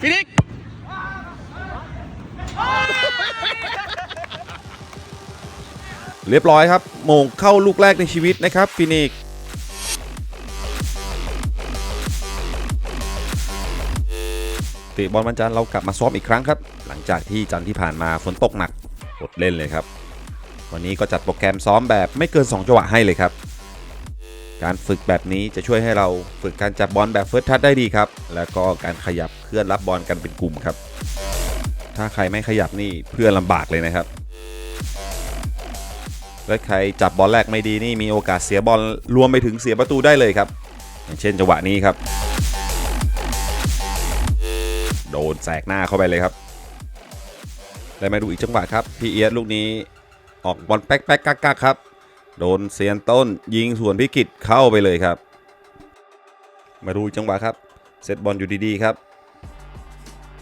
ฟินิกเรียบร้อยครับโมงเข้าลูกแรกในชีวิตนะครับ ฟินิกซ์เตะบอลวันจันทร์เรากลับมาซ้อมอีกครั้งครับ หลังจากที่จันทร์ที่ผ่านมาฝนตกหนักอดเล่นเลยครับ วันนี้ก็จัดโปรแกรมซ้อมแบบไม่เกิน 2 จังหวะให้เลยครับ การฝึกแบบนี้จะช่วยให้เราฝึกการจับบอลแบบเฟิร์สทัชได้ดีครับ แล้วก็การขยับเคลื่อนรับบอลกันเป็นกลุ่มครับ ถ้าใครไม่ขยับนี่เพื่อนลำบากเลยนะครับ และใครจับบอลแรกไม่ดีนี่มีโอกาสเสียบอลรวมไปถึงเสียประตูได้เลยครับ อย่างเช่นจังหวะนี้ครับ โดนแสกหน้าเข้าไปเลยครับ แล้วมาดูอีกจังหวะครับ พี่เอียดลูกนี้ออกบอลแป๊กแป๊กกักกักครับ โดนเซียนต้นยิงส่วนพิกิตเข้าไปเลยครับ มาดูจังหวะครับ เซตบอลอยู่ดีๆครับ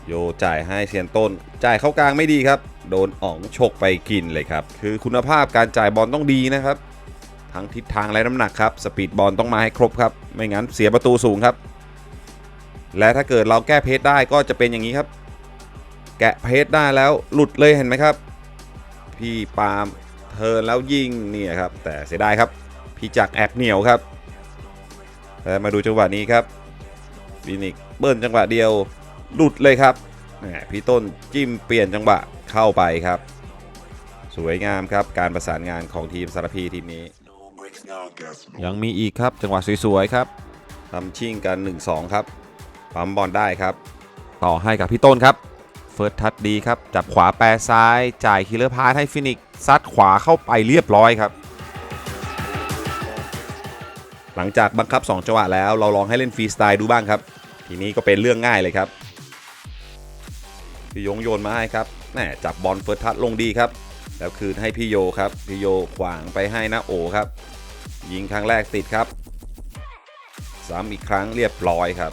โยจ่ายให้เซียนต้น จ่ายเข้ากลางไม่ดีครับ โดนอ่องฉกไปกินเลยครับ คือคุณภาพการจ่ายบอลต้องดีนะครับ ทั้งทิศทางและน้ำหนักครับ สปีดบอลต้องมาให้ครบครับ ไม่งั้นเสียประตูสูงครับ และถ้าเกิดเราแก้เพจได้ก็จะเป็นอย่างนี้ครับ แกะเพจได้แล้วหลุดเลยเห็นไหมครับ พี่ปาล์ม เทิร์นแล้วยิงนี่ครับ แต่เสียดายครับ พี่จักรแอบเหนียวครับแล้วมาดูจังหวะนี้ครับฟินิกเบิ้ลจังหวะเดียวหลุดเลยครับพี่ต้นจิ้มเปลี่ยนจังหวะเข้าไปครับ สวยงามครับการประสานงานของทีมสารพีทีมนี้ ยังมีอีกครับจังหวะสวยๆครับทำชิ่งกัน 1-2 ครับปั๊มบอลได้ครับ ต่อให้กับพี่ต้นครับ ฟิร์สทัชดีครับ จับขวาแปรซ้าย จ่ายคิลเลอร์พาสให้ฟินิกซัดขวาเข้าไปเรียบร้อยครับ หลังจากบังคับ 2 จังหวะแล้วเราลองให้เล่นฟรีสไตล์ดูบ้างครับ ทีนี้ก็เป็นเรื่องง่ายเลยครับพี่ยงโยนมาให้ครับแหมจับบอลเฟิร์สทัชลงดีครับ แล้วคืนให้พี่โยครับพี่โยขวางไปให้นะโอครับ ยิงครั้งแรกติดครับซ้ำอีกครั้งเรียบร้อยครับ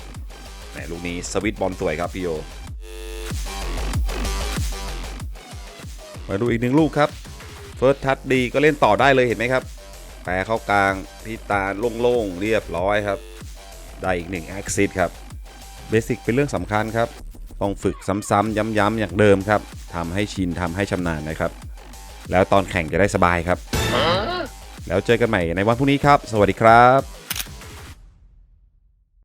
แหมลูกนี้สวิตบอลสวยครับพี่โย มาดูอีกหนึ่งลูกครับเฟิร์สทัชดีก็เล่นต่อได้เลยเห็นไหมครับแปรเข้ากลางพี่ตาโล่งๆเรียบร้อยครับ ได้อีกหนึ่งแอคซิสครับเบสิกเป็นเรื่องสำคัญครับ ต้องฝึกซ้ำๆย้ำๆอย่างเดิมครับทำให้ชินทำให้ชำนาญนะครับ แล้วตอนแข่งจะได้สบายครับ แล้วเจอกันใหม่ในวันพรุ่งนี้ครับ สวัสดีครับ